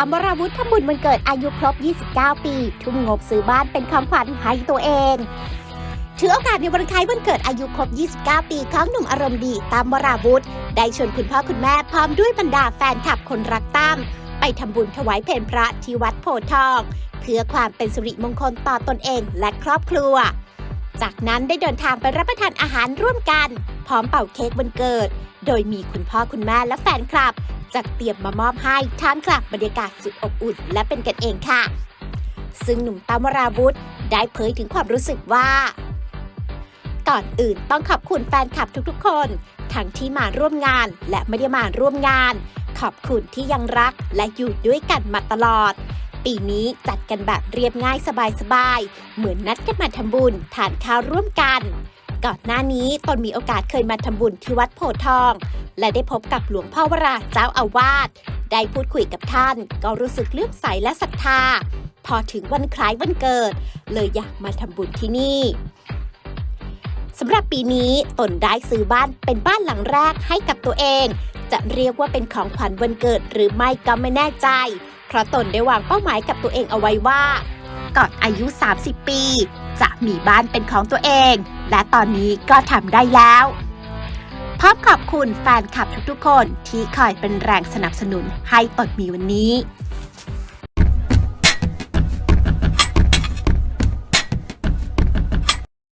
ตามวราวุธทำบุญวันเกิดอายุครบ 29 ปี ทุ่มงบซื้อบ้านเป็นของขวัญให้ตัวเองถือโอกาสในวันคล้ายวันเกิดอายุครบ 29 ปีของหนุ่มอารมณ์ดีตามวราวุธ ได้ชวนคุณพ่อคุณแม่พร้อมด้วยบรรดาแฟนคลับคนรักตั้มไปทำบุญถวายเพลพระที่วัดโพทอง เพื่อความเป็นสิริมงคลต่อตนเองและครอบครัว จากนั้นได้เดินทางไปรับประทานอาหารร่วมกัน พร้อมเป่าเค้กวันเกิด โดยมีคุณพ่อคุณแม่และแฟนคลับ จัดเตรียมมามอบให้ท่ามกลางบรรยากาศสุดอบอุ่น และเป็นกันเองค่ะ ซึ่งหนุ่มตามราวุธได้เผยถึงความรู้สึกว่า ก่อนอื่นต้องขอบคุณแฟนคลับทุกๆ คน ทั้งที่มาร่วมงานและไม่ได้มาร่วมงาน ขอบคุณที่ยังรักและอยู่ด้วยกันมาตลอด ปีนี้จัดกันแบบเรียบง่ายสบายๆ เหมือนนัดกันมาทำบุญทานข้าวร่วมกัน ก่อนหน้านี้ตนมีโอกาสเคยมาทำบุญที่วัดโพธทอง และได้พบกับหลวงพ่อวราเจ้าอาวาส ได้พูดคุยกับท่าน ก็รู้สึกเลื่อมใสและศรัทธา พอถึงวันคล้ายวันเกิด เลยอยากมาทำบุญที่นี่สำหรับปีนี้ตนได้ซื้อบ้านเป็นบ้านหลังแรกให้กับตัวเอง จะเรียกว่าเป็นของขวัญวันเกิดหรือไม่ก็ไม่แน่ใจ เพราะตนได้วางเป้าหมายกับตัวเองเอาไว้ว่า ก่อนอายุ 30 ปี จะมีบ้านเป็นของตัวเอง และตอนนี้ก็ทำได้แล้วพร้อมขอบคุณแฟนคลับทุกๆคนที่คอยเป็นแรงสนับสนุนให้ตดมีวันนี้